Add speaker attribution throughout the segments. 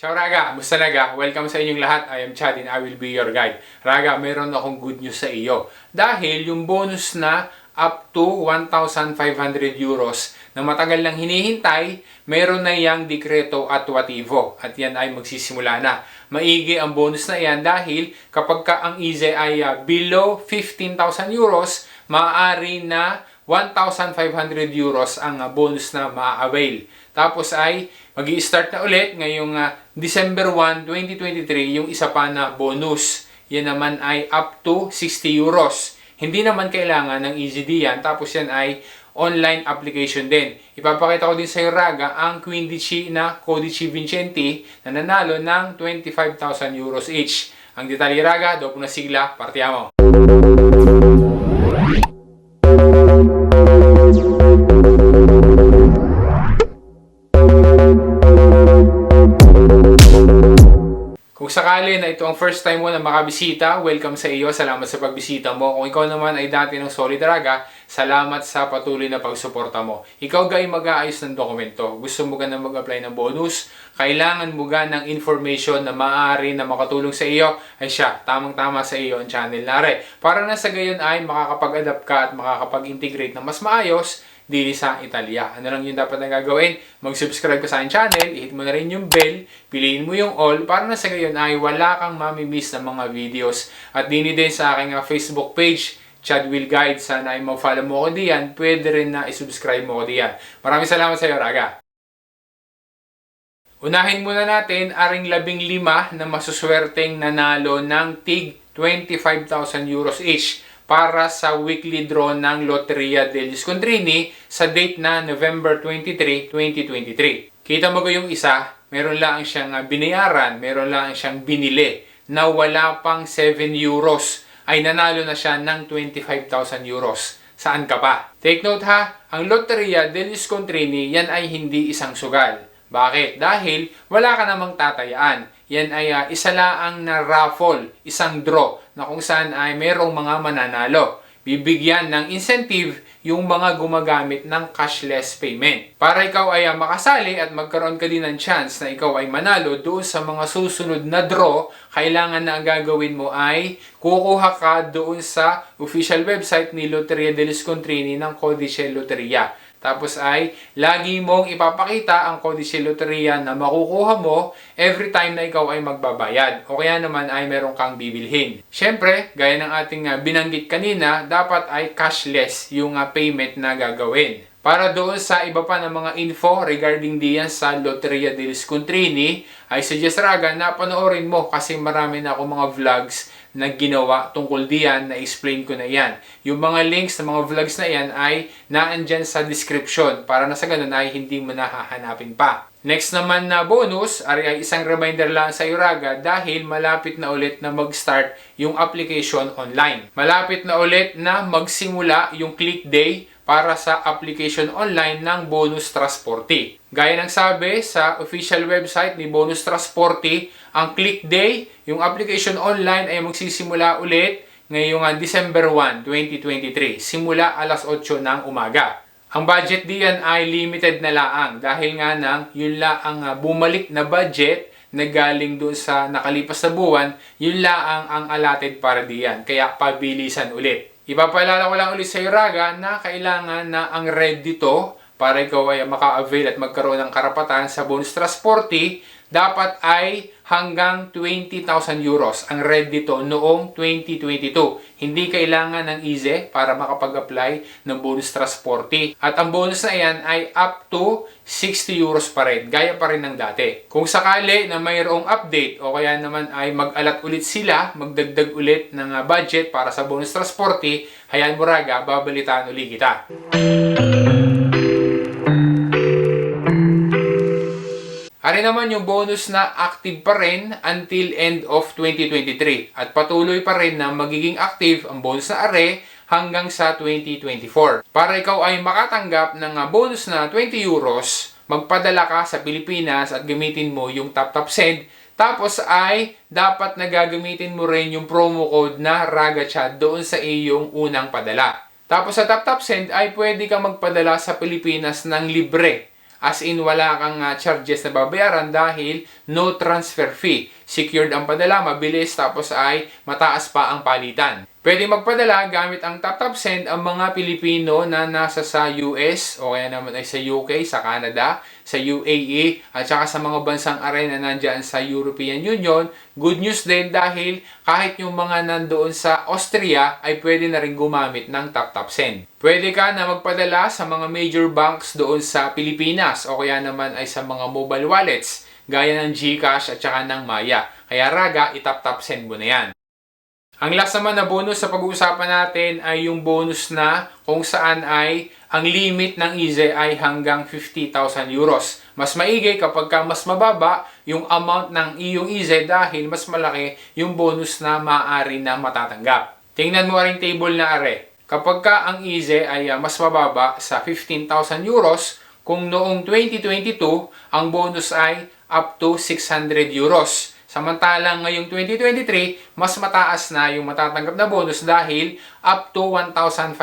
Speaker 1: Ciao Raga! Musta Naga? Welcome sa inyong lahat. I am Chad and I will be your guide. Raga, meron akong good news sa iyo. Dahil yung bonus na up to 1,500 euros na matagal lang hinihintay, meron na yang dekreto atwativo. At yan ay magsisimula na. Maigi ang bonus na yan dahil kapag ka ang IZE ay ah, below 15,000 euros, maaari na 1,500 euros ang ah, bonus na ma-avail. Tapos ay mag start na ulit ngayong ah, December 1, 2023 yung isa pa na bonus. Yan naman ay up to 60 euros. Hindi naman kailangan ng EZD yan. Tapos yan ay online application din. Ipapakita ko din sa Raga, ang Quindici na Codici Vincenti na nanalo ng 25,000 euros each. Ang detalye, Raga, dopo na sigla, partiamo! Kung sakali na ito ang first time mo na makabisita, welcome sa iyo. Salamat sa pagbisita mo. Kung ikaw naman ay dati ng Solid Raga, salamat sa patuloy na pagsuporta mo. Ikaw gay mag-aayos ng dokumento. Gusto mo ga na mag-apply ng bonus? Kailangan mo ga ng information na maaari na makatulong sa iyo? Ay siya, tamang-tama sa iyo ang channel nare. Para na sa gayon ay makakapag-adapt ka at makakapag-integrate na mas maayos dili sa Italia. Ano lang yung dapat na gagawin? Mag-subscribe ka sa aking channel, i-hit mo na rin yung bell, piliin mo yung all, para na sa gayon ay wala kang mamimiss ng mga videos. At dini din sa aking ah, Facebook page, Chad Will Guide. Sana ay mag-follow mo ko diyan. Pwede rin na i-subscribe mo ko diyan. Maraming salamat sa iyo, Raga. Unahin muna natin aring labing lima na masuswerteng nanalo ng TIG 25,000 euros each para sa weekly draw ng Loteria del Scontrini sa date na November 23, 2023. Kita mo ko yung isa, meron lang siyang ah, binayaran, meron lang siyang binili na wala pang 7 euros ay nanalo na siya ng 25,000 euros. Saan ka pa? Take note ha, ang Loteria del Scontrini yan ay hindi isang sugal. Bakit? Dahil wala ka namang tatayaan. Yan ay ah, isa laang na raffle, isang draw na kung saan ay merong mga mananalo. Bibigyan ng incentive yung mga gumagamit ng cashless payment. Para ikaw ay ah, makasali at magkaroon ka din ng chance na ikaw ay manalo doon sa mga susunod na draw, kailangan na ang gagawin mo ay kukuha ka doon sa official website ni Loteria del Scontrini ng Codice Loteria. Tapos ay lagi mong ipapakita ang Codice Loteria na makukuha mo every time na ikaw ay magbabayad. O kaya naman ay meron kang bibilhin. Siyempre, gaya ng ating ah, binanggit kanina, dapat ay cashless yung ah, payment na gagawin. Para doon sa iba pa ng mga info regarding diyan sa Loteria del Scontrini, ay suggest Raga na panoorin mo kasi marami na ako mga vlogs na ginawa tungkol diyan, na-explain ko na yan. Yung mga links ng mga vlogs na yan ay naandyan sa description para na sa ganun ay hindi mo nahahanapin pa. Next naman na bonus, ari ay isang reminder lang sa Iraga dahil malapit na ulit na mag-start yung application online. Malapit na ulit na magsimula yung click day para sa application online ng Bonus Transporti. Gaya ng sabi sa official website ni Bonus Transporti, ang click day, yung application online ay magsisimula ulit ngayong ah, December 1, 2023, simula alas 8 ng umaga. Ang budget diyan ay limited na laang dahil nga nang yun laang ah, bumalik na budget na galing doon sa nakalipas na buwan, yun laang ang allotted para diyan. Kaya pabilisan ulit. Ipapaalala ko lang ulit sa iyo, Raga, na kailangan na ang red dito para ikaw ay maka-avail at magkaroon ng karapatan sa bonus transporti, dapat ay hanggang 20,000 euros ang red dito noong 2022. Hindi kailangan ng EZE para makapag-apply ng bonus transporti. At ang bonus na yan ay up to 60 euros pa rin, gaya pa rin ng dati. Kung sakali na mayroong update o kaya naman ay mag-alat ulit sila, magdagdag ulit ng ah, budget para sa bonus transporti, hayaan mo raga, babalitaan uli kita. Ari naman yung bonus na active pa rin until end of 2023 at patuloy pa rin na magiging active ang bonus na are hanggang sa 2024. Para ikaw ay makatanggap ng ah, bonus na 20 euros, magpadala ka sa Pilipinas at gamitin mo yung Tap Tap Send tapos ay dapat na gagamitin mo rin yung promo code na RAGACHAT doon sa iyong unang padala. Tapos sa Tap Tap Send ay pwede kang magpadala sa Pilipinas ng libre As in, wala kang ah, charges na babayaran dahil no transfer fee. Secured ang padala, mabilis, tapos ay mataas pa ang palitan. Pwede magpadala gamit ang TapTap Send ang mga Pilipino na nasa sa US o kaya naman ay sa UK, sa Canada, sa UAE at saka sa mga bansang aray na nandyan sa European Union. Good news din dahil kahit yung mga nandoon sa Austria ay pwede na rin gumamit ng TapTap Send. Pwede ka na magpadala sa mga major banks doon sa Pilipinas o kaya naman ay sa mga mobile wallets gaya ng GCash at saka ng Maya. Kaya raga, itap-tap send mo na yan. Ang last naman na bonus sa pag-uusapan natin ay yung bonus na kung saan ay ang limit ng EZE ay hanggang 50,000 euros. Mas maigi kapag ka mas mababa yung amount ng iyong EZE dahil mas malaki yung bonus na maaari na matatanggap. Tingnan mo rin table na are. Kapag ka ang EZE ay ah, mas mababa sa 15,000 euros, kung noong 2022, ang bonus ay up to 600 euros. Samantalang ngayong 2023, mas mataas na yung matatanggap na bonus dahil up to 1,500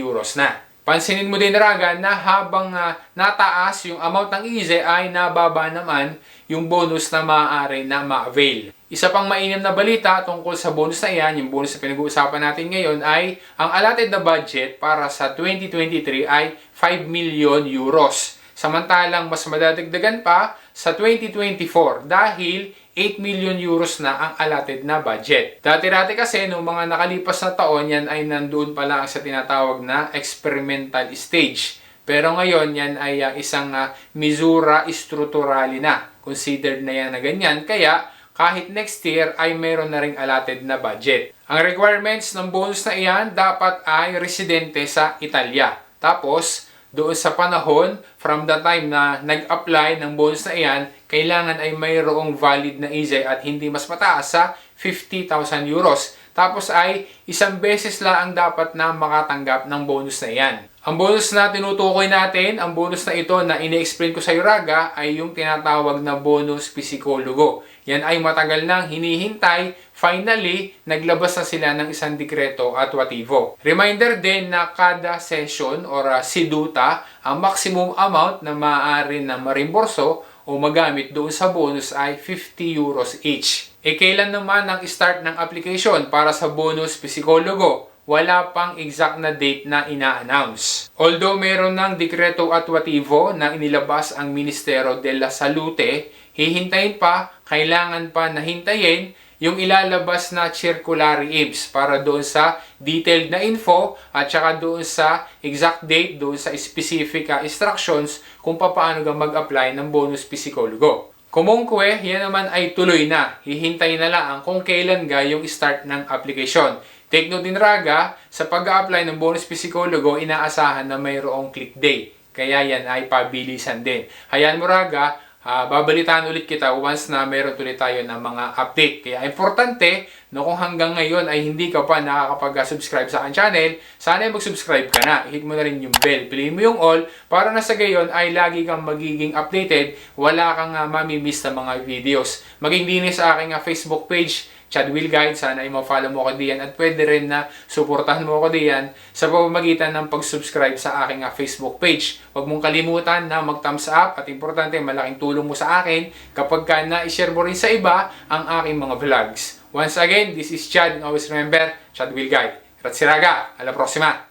Speaker 1: euros na. Pansinin mo din Raga na habang ah, nataas yung amount ng EZE ay nababa naman yung bonus na maaari na ma-avail. Isa pang mainam na balita tungkol sa bonus na iyan, yung bonus na pinag-uusapan natin ngayon ay ang allotted na budget para sa 2023 ay 5 million euros. Samantalang mas madadagdagan pa sa 2024 dahil 8 million euros na ang allotted na budget. Dati-dati kasi noong mga nakalipas na taon, yan ay nandoon pa lang sa tinatawag na experimental stage. Pero ngayon, yan ay uh, isang uh, misura strukturali na. Considered na yan na ganyan. Kaya, kahit next year ay mayroon na ring allotted na budget. Ang requirements ng bonus na iyan dapat ay residente sa Italia. Tapos, doon sa panahon, from the time na nag-apply ng bonus na iyan, kailangan ay mayroong valid na EZE at hindi mas mataas sa 50,000 euros. Tapos ay isang beses lang ang dapat na makatanggap ng bonus na iyan. Ang bonus na tinutukoy natin, ang bonus na ito na ini-explain ko sa iyo Raga, ay yung tinatawag na bonus psikologo. Yan ay matagal nang hinihintay. Finally, naglabas na sila ng isang dekreto at wativo. Reminder din na kada session or uh, siduta, ang maximum amount na maaari na marimborso o magamit doon sa bonus ay 50 euros each. E kailan naman ang start ng application para sa bonus psikologo? wala pang exact na date na ina-announce. Although meron ng dekreto atwativo na inilabas ang Ministero de la Salute, hihintayin pa, kailangan pa na hintayin yung ilalabas na circulary aims para doon sa detailed na info at saka doon sa exact date, doon sa specific uh, instructions kung paano ka mag-apply ng bonus psikologo. Kumungkwe, yan naman ay tuloy na. Hihintay na lang kung kailan ga yung start ng application. Take note din Raga, sa pag-apply ng bonus psikologo, inaasahan na mayroong click day. Kaya yan ay pabilisan din. Hayaan mo Raga, uh, babalitaan ulit kita once na meron tuloy tayo ng mga update. Kaya importante, no, kung hanggang ngayon ay hindi ka pa nakakapag-subscribe sa akin channel, sana ay mag-subscribe ka na. Hit mo na rin yung bell. Piliin mo yung all para na sa gayon ay lagi kang magiging updated. Wala kang uh, mamimiss na mga videos. Maging dinis sa aking uh, Facebook page Chad Will Guide. Sana ay ma-follow mo ako diyan at pwede rin na suportahan mo ako diyan sa pamamagitan ng pag-subscribe sa aking uh, Facebook page. Huwag mong kalimutan na mag-thumbs up at importante malaking tulong mo sa akin kapag ka na-share mo rin sa iba ang aking mga vlogs. Once again, this is Chad and always remember, Chad Will Guide. Grazie raga, alla prossima!